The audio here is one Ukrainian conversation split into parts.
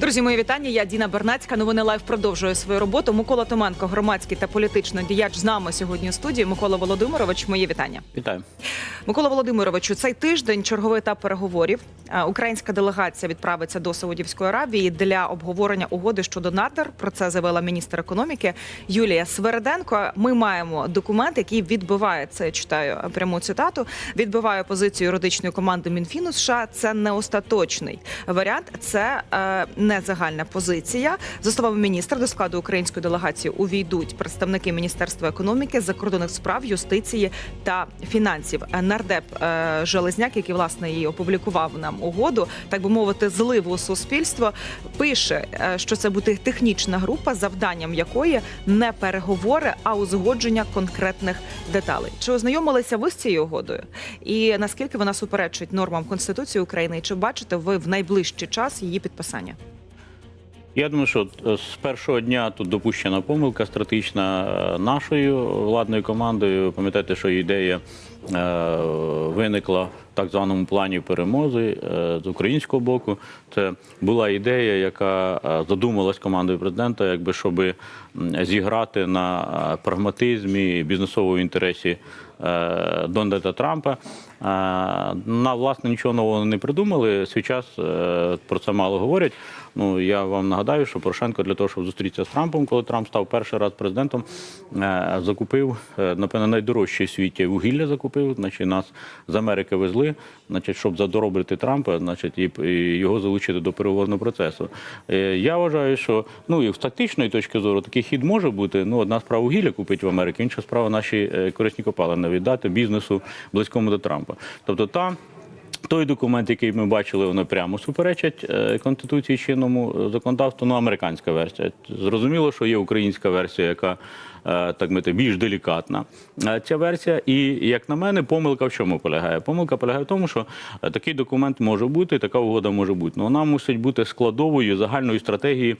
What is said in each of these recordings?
Друзі, мої вітання. Я Діна Бернацька. Новини лайв продовжує свою роботу. Микола Томенко, громадський та політичний діяч з нами сьогодні у студії. Микола Володимирович, мої вітання. Вітаю. Микола Володимировичу, цей тиждень черговий етап переговорів. Е, Українська делегація відправиться до Саудівської Аравії для обговорення угоди щодо надр. Про це заявила міністр економіки Юлія Свереденко. Ми маємо документ, який відбиває це. Я читаю пряму цитату. Відбиває позицію юридичної команди Мінфіну США. Це не остаточний варіант. Це е, не загальна позиція. За словами міністра, до складу української делегації увійдуть представники міністерства економіки, закордонних справ, юстиції та фінансів. Нардеп е, Железняк, який власне її опублікував нам угоду, так би мовити, зливу у суспільство, пише, е, що це буде технічна група, завданням якої не переговори, а узгодження конкретних деталей. Чи ознайомилися ви з цією угодою? І наскільки вона суперечить нормам Конституції України? І чи бачите ви в найближчий час її підписання? Я думаю, що е, з першого дня тут допущена помилка стратегічна е, нашою владною командою. Пам'ятаєте, що ідея е, виникла в так званому плані перемоги з українського боку. Це була ідея, яка задумалась командою президента, якби щоб зіграти на прагматизмі бізнесовому інтересі Дональда Трампа. На власне нічого нового не придумали. Свій час е, про це мало говорять. Ну я вам нагадаю, що Порошенко для того, щоб зустрітися з Трампом, коли Трамп став перший раз президентом, е, закупив е, напевно найдорожче в світі вугілля. Закупив, значить нас з Америки везли, значить, щоб задоробити Трампа, значить, і, його залучити до переговорного процесу. Я вважаю, що ну і з тактичної точки зору такий хід може бути. Ну одна справа вугілля купити в Америці, інша справа наші корисні копалини віддати бізнесу близькому до Трампа. Тобто там. Той документ, який ми бачили, вони прямо суперечать е, конституції чинному е, законодавству. Ну, американська версія. Зрозуміло, що є українська версія, яка е, так мити більш делікатна. Ця версія, і як на мене, помилка в чому полягає? Помилка полягає в тому, що такий документ може бути, така угода може бути. Ну вона мусить бути складовою загальної стратегії.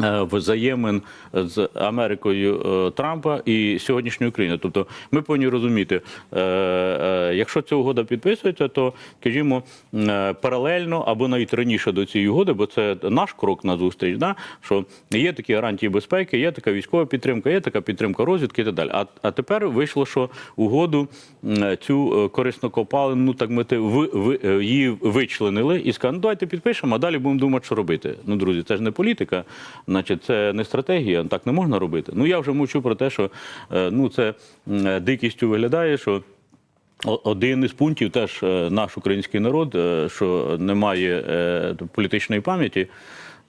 Е, Взаємин з Америкою е, Трампа і сьогоднішньої України. Тобто ми повинні розуміти, е, якщо ця угода підписується, то скажімо паралельно або навіть раніше до цієї угоди, бо це наш крок на зустріч, да, що є такі гарантії безпеки, є така військова підтримка, є така підтримка розвідки і так далі. А, а тепер вийшло, що угоду цю корисну копалину, ну так мити, ви, е, її вичленили і сказали, ну давайте підпишемо, а далі будемо думати, що робити. Ну, друзі, це ж не політика, значить, це не стратегія, так не можна робити. Ну я вже мовчу про те, що е, ну це дикістю виглядає, що. Один із пунктів теж е, наш український народ, е, що немає е, політичної пам'яті,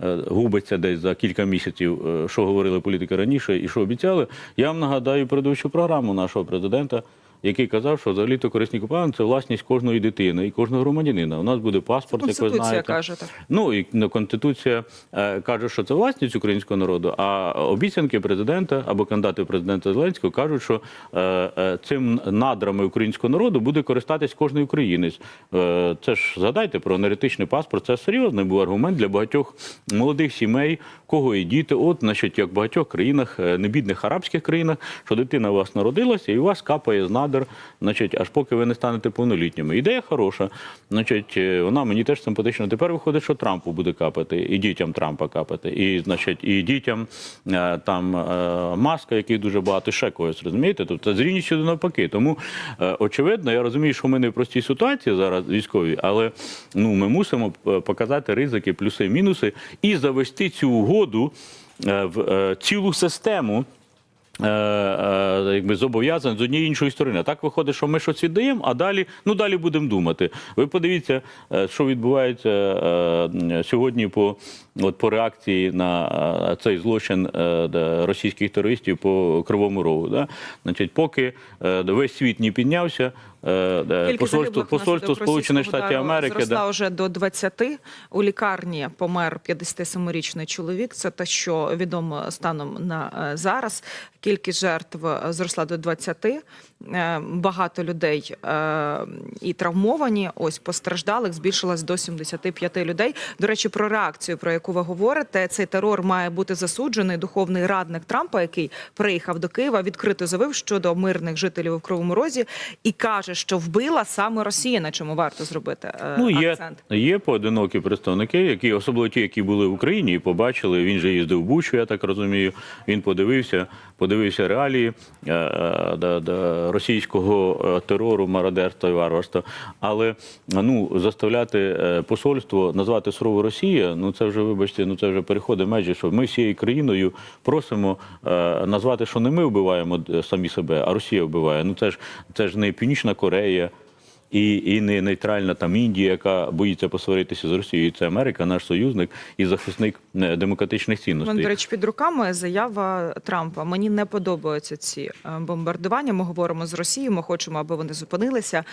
е, губиться десь за кілька місяців, е, що говорили політики раніше і що обіцяли. Я вам нагадаю передовищу програму нашого президента, який казав, що взагалі-то корисні копалини – це власність кожної дитини і кожного громадянина. У нас буде паспорт, як ви Конституція знаєте. каже так. Ну і ну, конституція е, каже, що це власність українського народу. А обіцянки президента або кандидати президента Зеленського кажуть, що е, е, цим надрами українського народу буде користатись кожний українець. Е, це ж згадайте про енергетичний паспорт. Це серйозний був аргумент для багатьох молодих сімей, кого і діти. От, значить, як в багатьох країнах, небідних арабських країнах, що дитина у вас народилася, і у вас капає з надр, значить, аж поки ви не станете повнолітніми. Ідея хороша. Значить, е, вона мені теж симпатична. Тепер виходить, що Трампу буде капати, і дітям Трампа капати, і значить, і дітям е, там е, маска, яких дуже багато, ще когось розумієте. Тобто з рівністю до навпаки. Тому очевидно, я розумію, що ми не в простій ситуації зараз військові, але ну ми мусимо показати ризики, плюси, мінуси і завести цю угоду в цілу систему. Е, е, Якби Зобов'язані з однієї іншої сторони. Так виходить, що ми щось віддаємо, а далі, ну далі будемо думати. Ви подивіться, е, що відбувається сьогодні по, от, по реакції на цей злочин російських терористів по Кривому Рогу. Да? Значить, поки весь світ не піднявся, е, посольство, посольство Сполучених Штатів Америки. зросла да. вже до 20. У лікарні помер 57-річний чоловік. Це те, що відомо станом на е, зараз. Кількість жертв е, зросла до 20. Е, Багато людей і травмовані. Ось постраждалих збільшилось до 75 людей. До речі, про реакцію, про яку ви говорите, цей терор має бути засуджений. Духовний радник Трампа, який приїхав до Києва, відкрито заявив щодо мирних жителів у Кривому Розі і каже, що вбила саме Росія, на чому варто зробити е, Ну, є, акцент. є поодинокі представники, які особливо ті, які були в Україні і побачили. Він же їздив в Бучу, я так розумію. Він подивився, подивився реалії е, е, російського е, терору, мародерства і варварства. Але ну заставляти посольство назвати сурову Росія, ну це вже вибачте, ну це вже переходить межі, що ми всією країною просимо назвати, що не ми вбиваємо самі себе, а Росія вбиває. Ну це ж це ж не Північна Корея. І, і не нейтральна там Індія, яка боїться посваритися з Росією. Це Америка, наш союзник і захисник е, демократичних цінностей. до речі, під руками заява Трампа. Мені не подобаються ці е, бомбардування. Ми говоримо з Росією. Ми хочемо, аби вони зупинилися.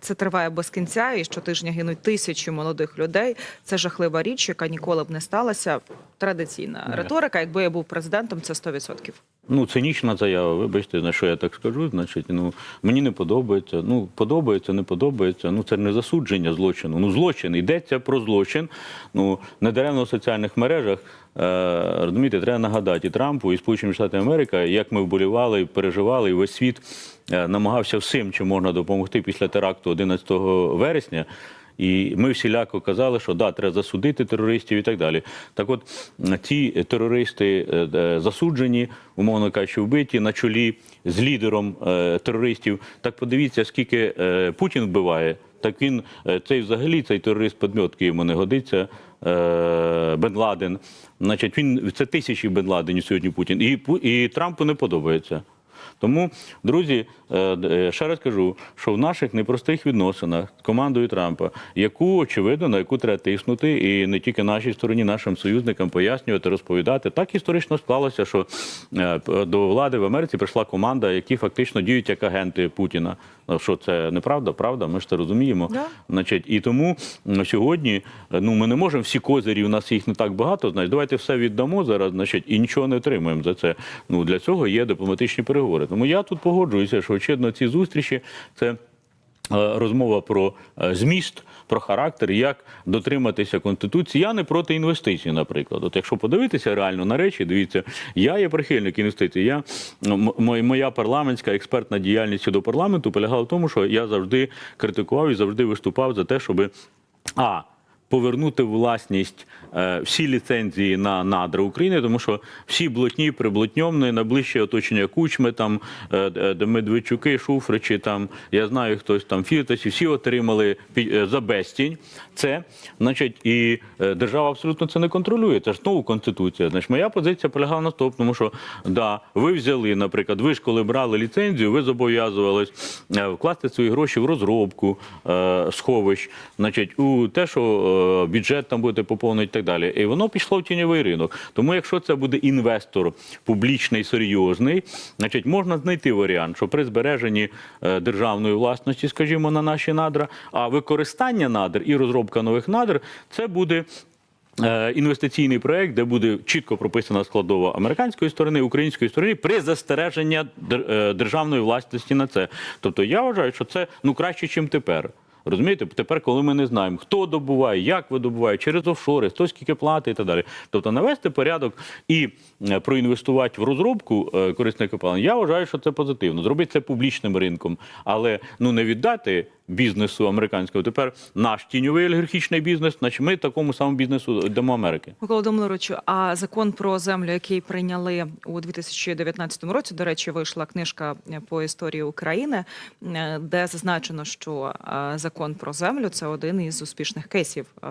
Це триває без кінця, і щотижня гинуть тисячі молодих людей. Це жахлива річ, яка ніколи б не сталася. Традиційна Не. риторика. Якби я був президентом, це 100%. Ну, цинічна заява, вибачте, на що я так скажу. Значить, ну мені не подобається. Ну, подобається, не подобається. Ну, це не засудження злочину. Ну, злочин йдеться про злочин. Ну, недаремно в соціальних мережах. Е, розумієте, треба нагадати і Трампу, і Сполученим Штатам Америка, як ми вболівали переживали, і весь світ е, намагався всім, чим можна допомогти після теракту 11 вересня. І ми всіляко казали, що да, треба засудити терористів і так далі. Так от ці терористи е, е, засуджені, умовно кажучи, вбиті на чолі з лідером е, терористів. Так подивіться, скільки Путін вбиває. Так він цей взагалі цей терорист подмьотки йому не годиться. Бен Ладен. Значить, він це тисячі Бен Ладенів сьогодні Путін. І, і Трампу не подобається. Тому, друзі, ще раз кажу, що в наших непростих відносинах з командою Трампа, яку очевидно на яку треба тиснути, і не тільки нашій стороні, нашим союзникам пояснювати, розповідати, так історично склалося, що е, до влади в Америці прийшла команда, які фактично діють як агенти Путіна. Ну, Що це неправда, правда? Ми ж це розуміємо. Да. Значить, і тому сьогодні е, ну ми не можемо всі козирі, у нас їх не так багато. Значить, давайте все віддамо зараз, значить, і нічого не отримуємо за це. Ну для цього є дипломатичні переговори. Тому я тут погоджуюся, що очевидно ці зустрічі це. е, Розмова про е, зміст, про характер, як дотриматися конституції. Я не проти інвестицій, наприклад. От якщо подивитися реально на речі, дивіться, я є прихильник інвестицій. Я моя парламентська експертна діяльність щодо парламенту полягала в тому, що я завжди критикував і завжди виступав за те, щоб а повернути власність е, всі ліцензії на надра України, тому що всі блотні, приблотньомні, найближче оточення кучми, там е, е, Медведчуки, Шуфричі, там я знаю, хтось там Фіртасі, всі отримали за безцінь. Це значить, і держава абсолютно це не контролює. Це ж знову конституція. Значить, моя позиція полягала на тому, що да, ви взяли, наприклад, ви ж коли брали ліцензію, ви зобов'язувались вкласти свої гроші в розробку сховищ, значить, у те, що бюджет там будете поповнити і так далі. І воно пішло в тіньовий ринок. Тому, якщо це буде інвестор публічний, серйозний, значить можна знайти варіант, що при збереженні е, державної власності, скажімо, на наші надра, а використання надр і розробка нових надр це буде. е, Інвестиційний проект, де буде чітко прописана складова американської сторони, української сторони при застереженні е, державної власності на це. Тобто я вважаю, що це ну краще, ніж тепер. Розумієте, тепер, коли ми не знаємо, хто добуває, як видобуває, через офшори, хто скільки платить і так далі. Тобто навести порядок і е, проінвестувати в розробку е, корисних копалин, я вважаю, що це позитивно. Зробити це публічним ринком, але ну не віддати бізнесу американського. Тепер наш тіньовий олігархічний бізнес, значить ми такому самому бізнесу дамо Америки. Микола Домлоровичу, а закон про землю, який прийняли у 2019 році, до речі, вийшла книжка по історії України, е, де зазначено, що е, закон про землю це один із успішних кейсів. е,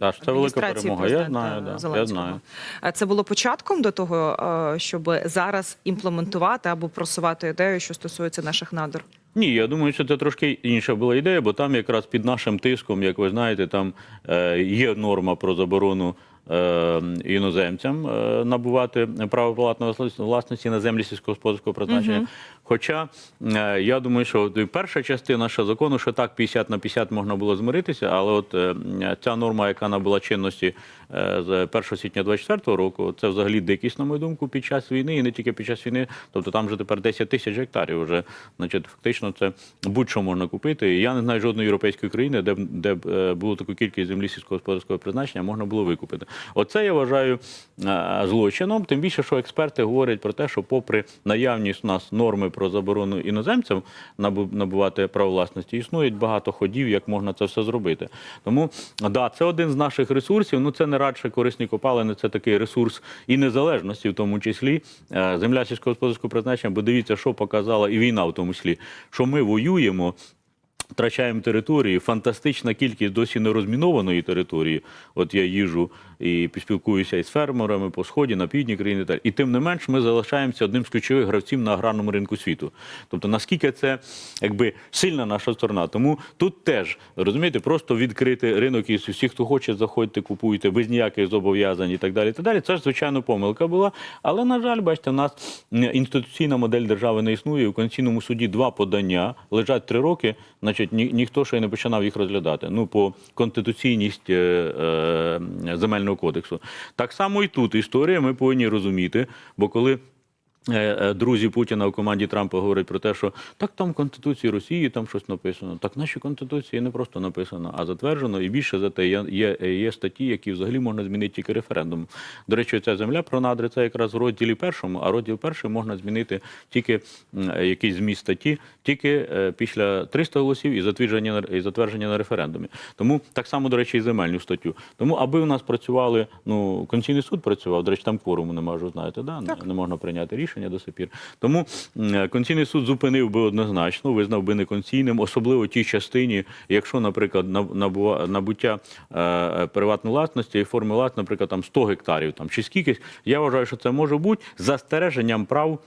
Так, це велика перемога. Я знаю, да, я Зеленського. знаю. Е, Це було початком до того, е, щоб зараз імплементувати або просувати ідею, що стосується наших надр. Ні, я думаю, що це трошки інша була ідея, бо там якраз під нашим тиском, як ви знаєте, там е, є норма про заборону е, іноземцям е, набувати право власності на землі сільськогосподарського призначення. Хоча е, я думаю, що перша частина ще закону, що так 50 на 50 можна було змиритися, але от е, ця норма, яка набула чинності е, з 1 січня 24 року, це взагалі дикість, на мою думку, під час війни і не тільки під час війни. Тобто там вже тепер 10 тисяч гектарів. Вже значить, фактично це будь-що можна купити. Я не знаю жодної європейської країни, де б де було таку кількість землі сільськогосподарського призначення, можна було викупити. Оце я вважаю злочином. Тим більше, що експерти говорять про те, що, попри наявність у нас норми про заборону іноземцям набу- набувати право власності, існують багато ходів, як можна це все зробити. Тому да, це один з наших ресурсів. Ну це не радше корисні копалини, це такий ресурс і незалежності, в тому числі Е, земля сільськогосподарського призначення. Бо дивіться, що показала і війна, в тому числі, що ми воюємо. Втрачаємо території, фантастична кількість досі не розмінованої території. От я їжу і спілкуюся із фермерами по сході, на півдні країни. і. Тим не менш, ми залишаємося одним з ключових гравців на аграрному ринку світу. Тобто, наскільки це якби сильна наша сторона. Тому тут теж розумієте, просто відкрити ринок і всі, хто хоче, заходьте, купуйте без ніяких зобов'язань і так далі. І далі. Це ж звичайно помилка була. Але на жаль, бачите, у нас інституційна модель держави не існує. У Конституційному суді два подання лежать три роки. Значить, ні, ніхто ще й не починав їх розглядати. Ну по конституційність е, е, земельного кодексу. Так само і тут історія. Ми повинні розуміти, бо коли. Е, е, Друзі Путіна в команді Трампа говорять про те, що так там в Конституції Росії там щось написано. Так в нашій Конституції не просто написано, а затверджено. І більше за те є, є, є статті, які взагалі можна змінити тільки референдумом. До речі, ця земля про надри це якраз в розділі першому, а розділ перший можна змінити тільки е, якийсь зміст статті, тільки після 300 голосів і затвердження і затвердження на референдумі. Тому так само, до речі, і земельну статтю. Тому, аби у нас працювали, ну Конституційний суд працював. До речі, там кворуму немає, вже знаєте, да? Не- не можна прийняти рішення до сих пір. Тому е, Конституційний суд зупинив би однозначно, визнав би неконституційним, особливо тій частині, якщо, наприклад, набуття е, е, приватної власності і форми власності, наприклад, там 100 гектарів там чи скільки, я вважаю, що це може бути застереженням прав.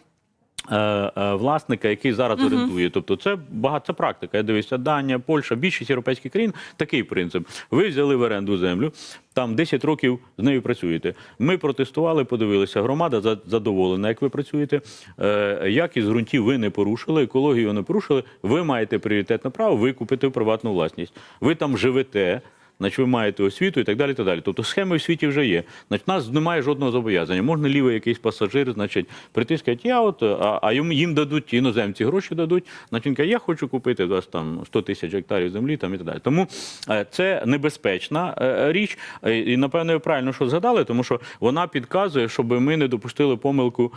Е, е, Власника, який зараз орендує, тобто це багато практика. Я дивлюся, Данія, Польща, більшість європейських країн такий принцип. Ви взяли в оренду землю, там 10 років з нею працюєте. Ми протестували, подивилися. Громада задоволена, як ви працюєте. Е, Якість ґрунтів ви не порушили, екологію не порушили. Ви маєте пріоритетне право викупити в приватну власність. Ви там живете. Значить, ви маєте освіту і так далі. і так далі. Тобто схеми в світі вже є. Значить, у нас немає жодного зобов'язання. Можна лівий якийсь пасажир, значить, прийти сказати, я от, а, а їм, їм дадуть, іноземці гроші дадуть. Значить, він каже, я хочу купити вас там 100 тисяч гектарів землі там, і так далі. Тому е, це небезпечна е, річ. Е, І, напевно, ви правильно, що згадали, тому що вона підказує, щоб ми не допустили помилку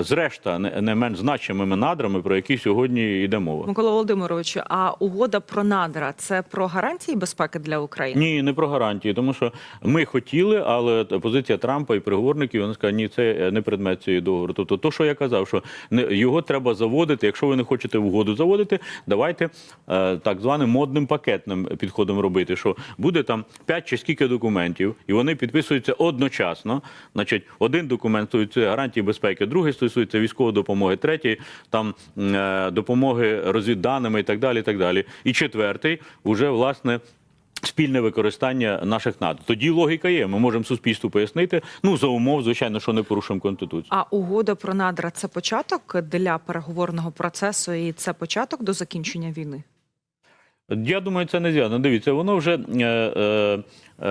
зрешта не, менш значимими надрами, про які сьогодні йде мова. Микола Володимирович, а угода про надра це про гарантії безпеки для України? Ні, не про гарантії, тому що ми хотіли, але позиція Трампа і переговорників вони сказали, ні, це е, не предмет цієї договору. Тобто, то, що я казав, що не його треба заводити. Якщо ви не хочете угоду заводити, давайте е, так званим модним пакетним підходом робити. Що буде там 5 чи скільки документів, і вони підписуються одночасно. Значить, один документ стосується гарантії безпеки, другий стосується військової допомоги, третій там е, допомоги розвідданими і так далі. І так далі. І четвертий уже власне. Спільне використання наших НАТО. Тоді логіка є. Ми можемо суспільству пояснити. Ну за умов, звичайно, що не порушимо конституцію. А угода про надра це початок для переговорного процесу, і це початок до закінчення війни. Я думаю, це не зв'язано. Дивіться, воно вже е, е, е,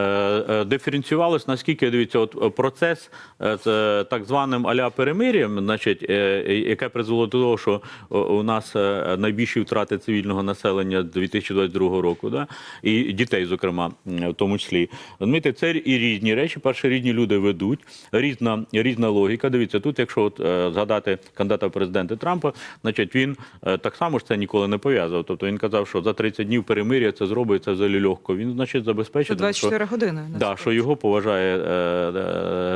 е, диференціювалось, наскільки дивіться, от е, процес з так званим аля перемир'ям, значить, е, яке призвело до того, що у нас найбільші втрати цивільного населення з 2022 року, да? і дітей, зокрема, в тому числі. Розумієте, це і різні речі. Перше, різні люди ведуть, різна, різна логіка. Дивіться, тут, якщо от, згадати кандидата в президенти Трампа, значить він так само ж це ніколи не пов'язав. Тобто він казав, що за 30 днів перемир'я це зробить, це взагалі легко. Він, значить, забезпечить. 24 години. Да, що його поважає е,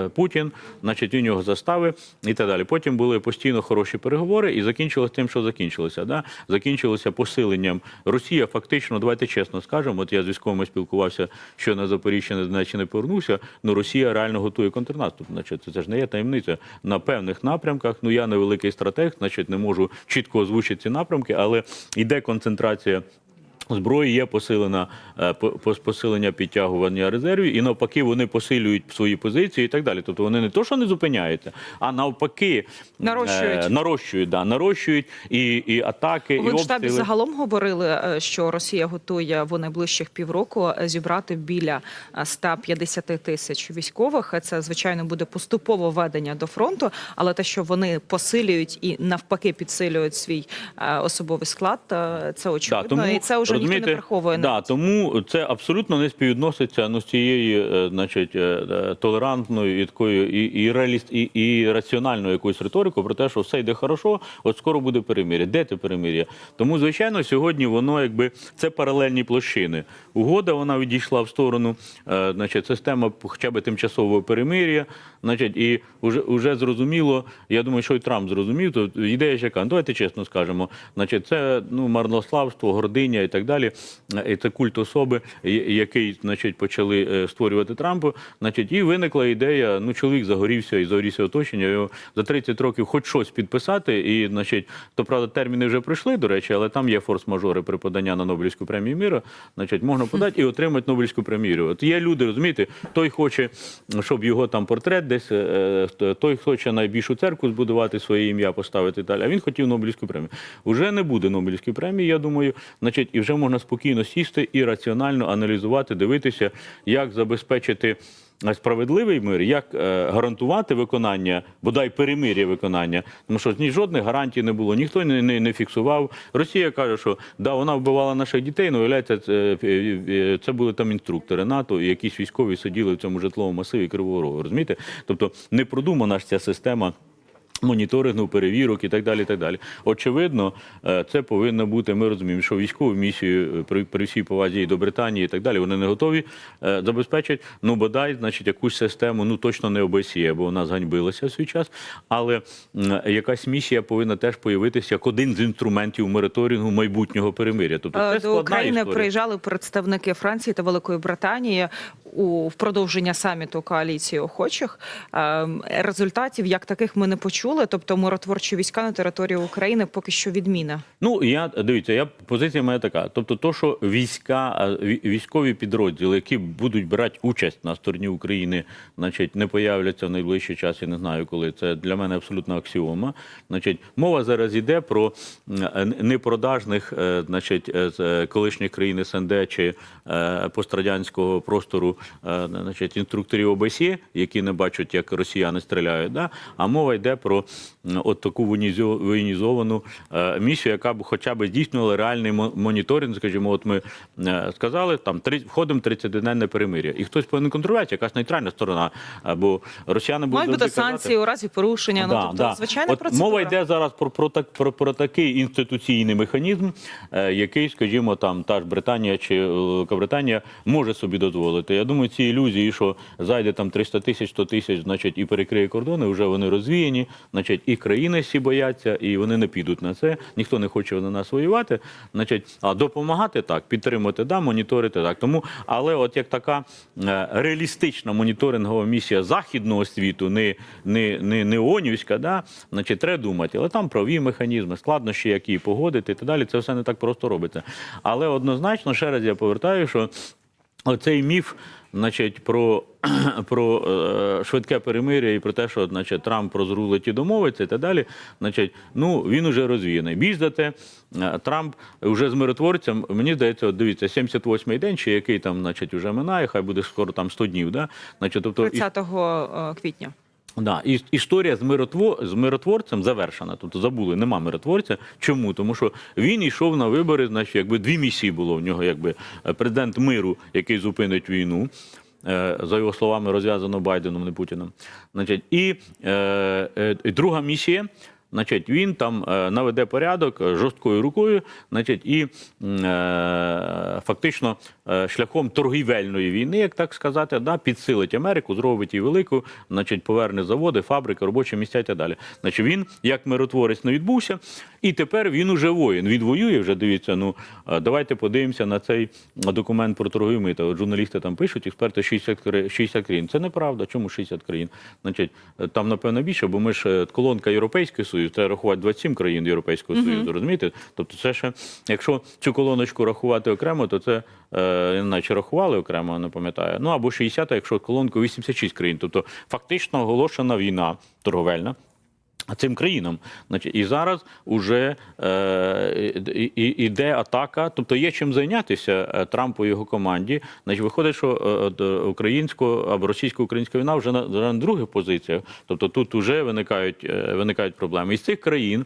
е, Путін, значить він його заставив і так далі. Потім були постійно хороші переговори, і закінчилося тим, що закінчилося. Да? Закінчилося посиленням. Росія фактично, давайте чесно скажемо. От я з військовими спілкувався, що на Запоріжжя не значить не повернувся. Ну Росія реально готує контрнаступ. Значить, це ж не є таємниця на певних напрямках. Ну я не великий стратег, значить не можу чітко озвучити ці напрямки, але йде концентрація Зброї є посилена е, посилення підтягування резервів, і навпаки, вони посилюють свої позиції і так далі. Тобто вони не то, що не зупиняються, а навпаки Нарощують. е, нарощують, да, нарощують і, і атаки, У і Генштабі обстріли. загалом говорили, е, що Росія готує в найближчих півроку е, зібрати біля е, 150 тисяч військових. Це звичайно буде поступове ведення до фронту, але те, що вони посилюють і навпаки підсилюють свій е, особовий склад, е, це очевидно. і це вже ніхто не приховує. Да, тому це абсолютно не співвідноситься ну, з цією е, значить, е, е, толерантною і такою і, і, реаліст, і, і раціональною якоюсь риторикою про те, що все йде хорошо, от скоро буде перемир'я. Де це перемир'я? Тому, звичайно, сьогодні воно якби це паралельні площини. Угода вона відійшла в сторону, значить, система хоча б тимчасового перемир'я. Значить, і вже, вже зрозуміло, я думаю, що і Трамп зрозумів, то ідея ж яка, давайте чесно скажемо, значить, це ну, марнославство, гординя і так далі. Е, І це культ особи, який значить, почали е, створювати Трампу. Значить, і виникла ідея, ну, чоловік загорівся і загорівся оточення, його за 30 років хоч щось підписати. І, значить, то правда, терміни вже пройшли, до речі, але там є форс-мажори при поданні на Нобелівську премію міра. Значить, можна подати і отримати Нобелівську премію. От є люди, розумієте, той хоче, щоб його там портрет десь, е, е, той хоче найбільшу церкву збудувати, своє ім'я поставити далі. А він хотів Нобелівську премію. Уже не буде Нобелівської премії, я думаю. Значить, і вже можна спокійно сісти і раціонально аналізувати, дивитися, як забезпечити. Справедливий мир, як е, гарантувати виконання, бодай перемир'я виконання, тому що ні жодних гарантій не було, ніхто не, не, не фіксував. Росія каже, що да, вона вбивала наших дітей, але виявляється, це, е, е, це були там інструктори НАТО, і якісь військові сиділи в цьому житловому масиві Кривого Рогу. Розумієте? Тобто не продумана ж ця система. Моніторингу, перевірок і так далі. так далі. Очевидно, е, це повинно бути. Ми розуміємо, що військову місію е, при, при всій повазі і до Британії і так далі. Вони не готові е, забезпечити. Ну бодай, значить, якусь систему, ну точно не ОБСЄ, бо вона зганьбилася в свій час. Але якась місія повинна теж появитися як один з інструментів моніторингу майбутнього перемиря. Тобто це До України історія. приїжджали представники Франції та Великої Британії у продовження саміту коаліції охочих. Ем, Результатів як таких ми не почули. Тобто миротворчі війська на території України поки що відміна. Ну я дивіться, я позиція моя така. Тобто, то, що війська, військові підрозділи, які будуть брати участь на стороні України, значить, не появляться в найближчий час. Я не знаю, коли це для мене абсолютно аксіома. Значить, мова зараз йде про непродажних, е, значить, е, з е, колишніх країн СНД чи е, пострадянського простору, е, значить, інструкторів ОБСЄ, які не бачать, як росіяни стріляють. Да? А мова йде про м, от таку воєнізовану е, місію, яка б хоча б здійснювала реальний мо- моніторинг. Скажімо, от ми е, сказали, там входимо 30-денне перемир'я, і хтось повинен контролювати, якась нейтральна сторона, або росіяни будуть бути санкції у разі порушення. ну тобто, звичайна От процедура. Мова йде зараз про, про, так, про, про такий інституційний механізм, е, який, скажімо, там та ж Британія чи Великобританія може собі дозволити. Я думаю, ці ілюзії, що зайде там 300 тисяч, 100 тисяч, значить, і перекриє кордони, вже вони розвіяні. Значить, і країни всі бояться, і вони не підуть на це. Ніхто не хоче на нас воювати. Значить, а допомагати так, підтримувати, да, моніторити так. Тому, але от як така е, реалістична моніторингова місія західного світу, не, не, не, не ООНівська, да, значить, треба думати. Але там праві механізми, складнощі, як її погодити і так далі. Це все не так просто робиться. Але однозначно, ще раз я повертаю, що Оцей міф, значить, про, про е, швидке перемир'я і про те, що значить, Трамп розрулить і домовиться і так далі, значить, ну, він уже розвіяний. Більш за те, е, Трамп вже з миротворцем, мені здається, от дивіться, 78-й день, чи який там, значить, вже минає, хай буде скоро там 100 днів. Да? Значить, тобто, і- 30 і... квітня. Да, і історія з миротво з миротворцем завершена. Тобто забули, нема миротворця. Чому? Тому що він йшов на вибори, значить, якби дві місії було в нього, якби е, президент миру, який зупинить війну. е, За його словами, розв'язано Байденом, не Путіним. Значить, і, е, і друга місія. Значить, він там е, наведе порядок е, жорсткою рукою, значить, і е, фактично шляхом торгівельної війни, як так сказати, да, підсилить Америку, зробить її велику, значить, поверне заводи, фабрики, робочі місця і так далі. Значить, він як миротворець не відбувся, і тепер він уже воїн. Відвоює вже. Дивіться, ну давайте подивимося на цей документ про торгові мита. От журналісти там пишуть, експерти 60, кра- 60 країн. Це неправда. Чому 60 країн? Значить, там напевно більше, бо ми ж колонка Європейський Союз. Союз, треба рахувати 27 країн Європейського Союзу. Розумієте? Тобто, це ще, якщо цю колоночку рахувати окремо, то це е, наче рахували окремо, не пам'ятаю. Ну або 60, якщо колонку 86 країн. Тобто фактично оголошена війна торговельна. Цим країнам, значить, і зараз уже е, іде атака, тобто є чим зайнятися е, Трампу і його команді. Значить, виходить, що е, е, українсько або російсько-українська війна вже на, на других позиціях. Тобто тут вже виникають, виникають проблеми. Із цих країн,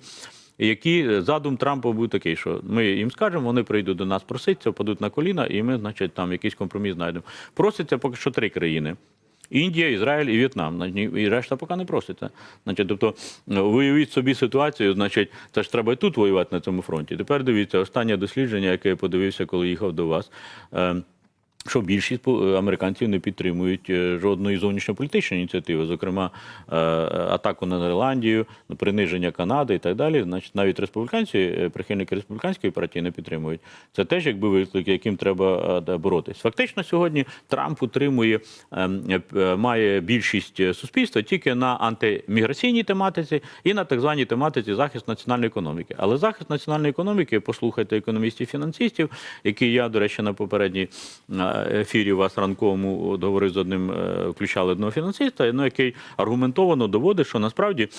які задум Трампа був такий, що ми їм скажемо, вони прийдуть до нас проситися, впадуть на коліна, і ми, значить, там якийсь компроміс знайдемо. Проситься поки що три країни. Індія, Ізраїль і В'єтнам. І решта поки не проситься. Значить, тобто, виявіть собі ситуацію, значить, це ж треба і тут воювати на цьому фронті. Тепер дивіться, останнє дослідження, яке я подивився, коли їхав до вас. Е, що більшість по- американців не підтримують е, жодної зовнішньополітичної ініціативи, зокрема е, атаку на Ірландію, приниження Канади і так далі. Значить, навіть республіканці, е, прихильники республіканської партії не підтримують. Це теж якби виклик, яким треба е, боротись. Фактично, сьогодні Трамп утримує, е, е, має більшість е, суспільства тільки на антиміграційній тематиці і на так званій тематиці захист національної економіки. Але захист національної економіки, послухайте економістів-фінансистів, які я, до речі, на попередній е, ефірі у вас ранковому договори з одним, е, включали одного фінансиста, ну, який аргументовано доводить, що насправді.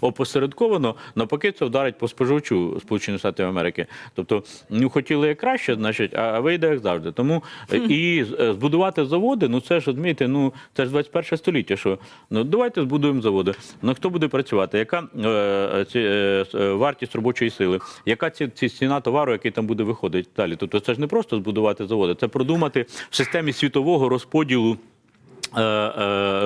Опосередковано навпаки це вдарить по споживачу Сполучених Штатів Америки. Тобто, ну хотіли як краще, значить, а вийде як завжди. Тому е, і е, збудувати заводи, ну це ж розумієте, ну це ж 21 століття. Що ну давайте збудуємо заводи. Ну хто буде працювати? Яка е, ці, е, е, вартість робочої сили? Яка ці, ці ціна товару, який там буде виходити далі? Тобто, це ж не просто збудувати заводи, це продумати в системі світового розподілу е, е,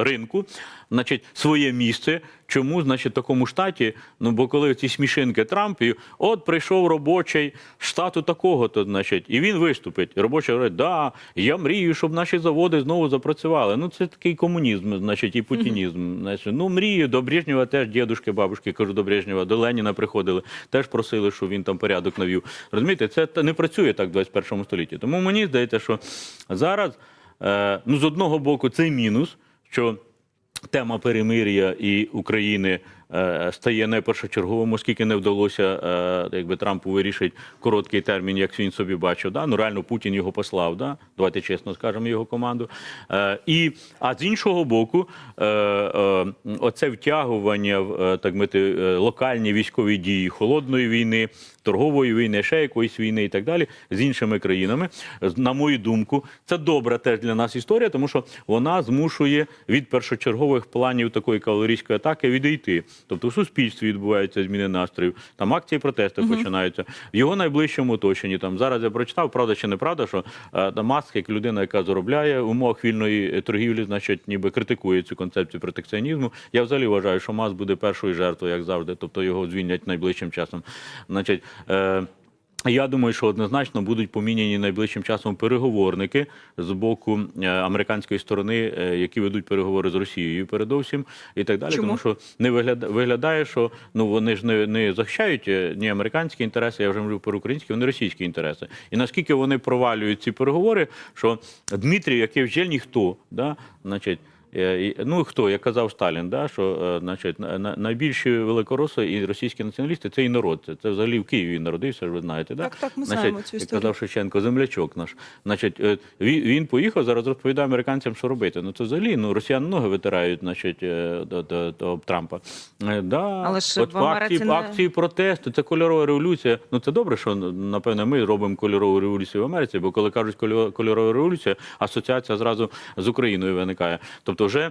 ринку, значить, своє місце. Чому, значить, в такому штаті? Ну, бо коли ці смішинки Трампі, от прийшов робочий штату такого, то значить, і він виступить. І робочий говорить, да, я мрію, щоб наші заводи знову запрацювали. Ну, це такий комунізм, значить, і путінізм. Значить, ну, мрію, до Брежнєва теж дідушки, бабушки, кажу, до Брежнєва, до Леніна приходили, теж просили, щоб він там порядок навів. Розумієте, це не працює так в 21 столітті. Тому мені здається, що зараз, е, ну, з одного боку, це мінус, що тема перемир'я і України е, стає не першочерговим, оскільки не вдалося е, якби Трампу вирішити короткий термін, як він собі бачив. Да? Ну реально Путін його послав. Да? Давайте чесно скажемо його команду. Е, і, а з іншого боку, е, е, оце втягування в е, так мити е, локальні військові дії холодної війни, торгової війни, ще якоїсь війни і так далі з іншими країнами. На мою думку, це добра теж для нас історія, тому що вона змушує від першочергових планів такої кавалерійської атаки відійти. Тобто в суспільстві відбуваються зміни настроїв, там акції протесту починаються в його найближчому оточенні. Там зараз я прочитав, правда чи не правда, що е, Маск, як людина, яка заробляє в умовах вільної торгівлі, значить, ніби критикує цю концепцію протекціонізму. Я взагалі вважаю, що Маск буде першою жертвою, як завжди, тобто його звільнять найближчим часом. Значить, е, я думаю, що однозначно будуть поміняні найближчим часом переговорники з боку е, американської сторони, е, які ведуть переговори з Росією, передовсім і так далі. Чому? Тому що не виглядає, виглядає, що ну вони ж не, не захищають е, ні американські інтереси, я вже говорю про українські, вони російські інтереси. І наскільки вони провалюють ці переговори, що Дмитрій, який вже ніхто, да, значить. Е, і- Ну хто, як казав Сталін, да, що е, значить, на- на- найбільші великороси і російські націоналісти це і народ. Це, взагалі в Києві він народився, ж ви знаєте. Да? Так, так, ми значить, знаємо цю історію. казав Шевченко, землячок наш. Значить, е, він, він поїхав, зараз розповідає американцям, що робити. Ну це взагалі ну, росіяни ноги витирають значить, до, до, до Трампа. Да, Але ж от в акції, не- акції протесту, це кольорова революція. Ну це добре, що напевно ми робимо кольорову революцію в Америці, бо коли кажуть кольо- кольорова революція, асоціація зразу з Україною виникає. Тобто, вже.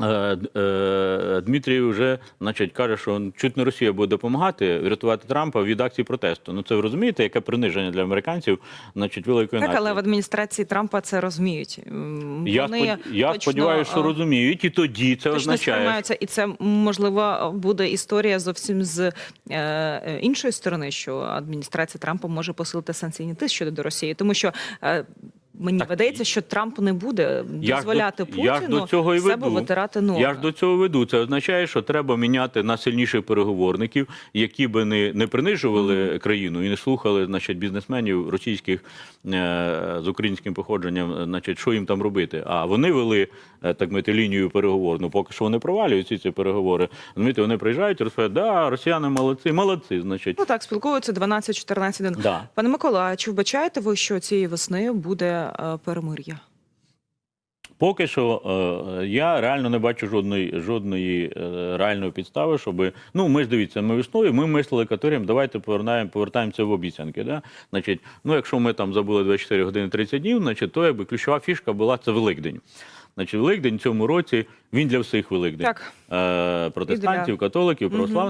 е, е, Дмитрій вже значить, каже, що чуть не Росія буде допомагати врятувати Трампа від акцій протесту. Ну це ви розумієте, яке приниження для американців, значить, великої Так, але в адміністрації Трампа це розуміють. Я, Вони я точно, сподіваюся, що розуміють, і тоді це Точно означає. сприймаються, і це можливо буде історія зовсім з е, іншої сторони, що адміністрація Трампа може посилити санкційний тиск щодо до Росії, тому що. е, мені Так, видається, що Трамп не буде Я ж дозволяти я ж Путіну до цього і себе веду. витирати ноги. Я ж до цього веду. Це означає, що треба міняти на сильніших переговорників, які би не, не принижували країну і не слухали значить, бізнесменів російських е, з українським походженням, значить, що їм там робити. А вони вели е, так мити лінію переговорну. Поки що вони провалюють ці, ці переговори. Розумієте, вони приїжджають розповідають, да, росіяни молодці, молодці, значить. Ну так, спілкуються 12-14 днів. Да. Пане Микола, чи вбачаєте ви, що цієї весни буде е, перемир'я? Поки що е, я реально не бачу жодної жодної е, реальної підстави, щоб ну ми ж дивіться, ми весною ми мислили категоріям, давайте повертаємо, повертаємося в обіцянки. Да? Значить, ну якщо ми там забули 24 години 30 днів, значить, то якби ключова фішка була це Великдень. Значить, Великдень в цьому році він для всіх Великдень. Так. Е, протестантів, католиків, православних.